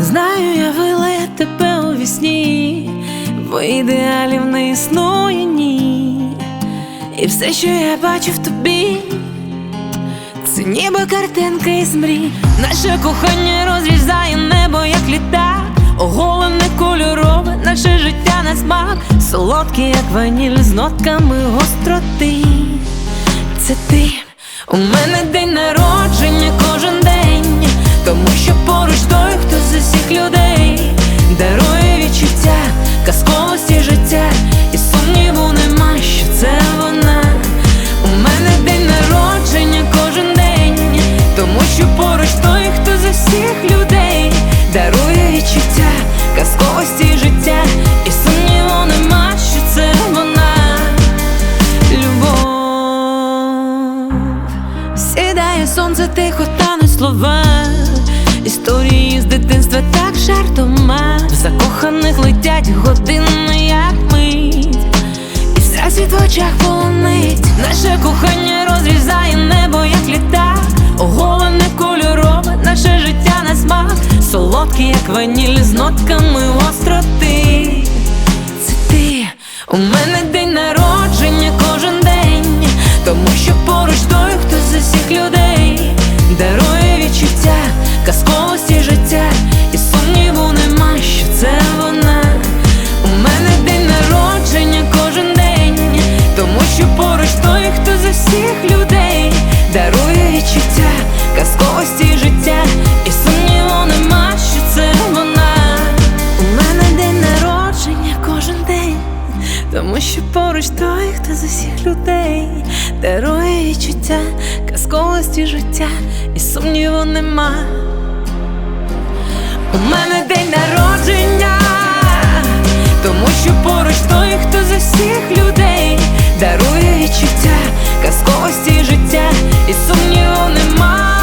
Знаю, я вила я тебе у вісні, бо ідеалів не існує ні. І все, що я бачу в тобі, це ніби картинка із мрій. Наше кохання розрізає небо, як літак, оголене кольорове, наше життя на смак, солодке, як ваніль з нотками гостроти. Це ти, у мене день народження кожен життя, і сумніву нема, що це вона. У мене день народження кожен день, тому що поруч той, хто з усіх людей дарує відчуття, казковості життя, і сумніву нема, що це вона. Любов Сідає сонце тихо тане слова Історії з дитинства так жартома закоханих летять години, Солодке, як ваніль з нотками гостроти це ти, у мене день народження кожен день, тому що поруч той, хто з усіх людей. Дарує відчуття, казковості життя, і сумніву нема, що це вона. У мене день народження кожен день, тому що поруч той, хто з усіх людей тому що поруч той, хто з усіх людей дарує відчуття, казковості життя, і сумніву нема. У мене день народження, тому що поруч той, хто з усіх людей дарує відчуття, казковості життя, і сумніву нема.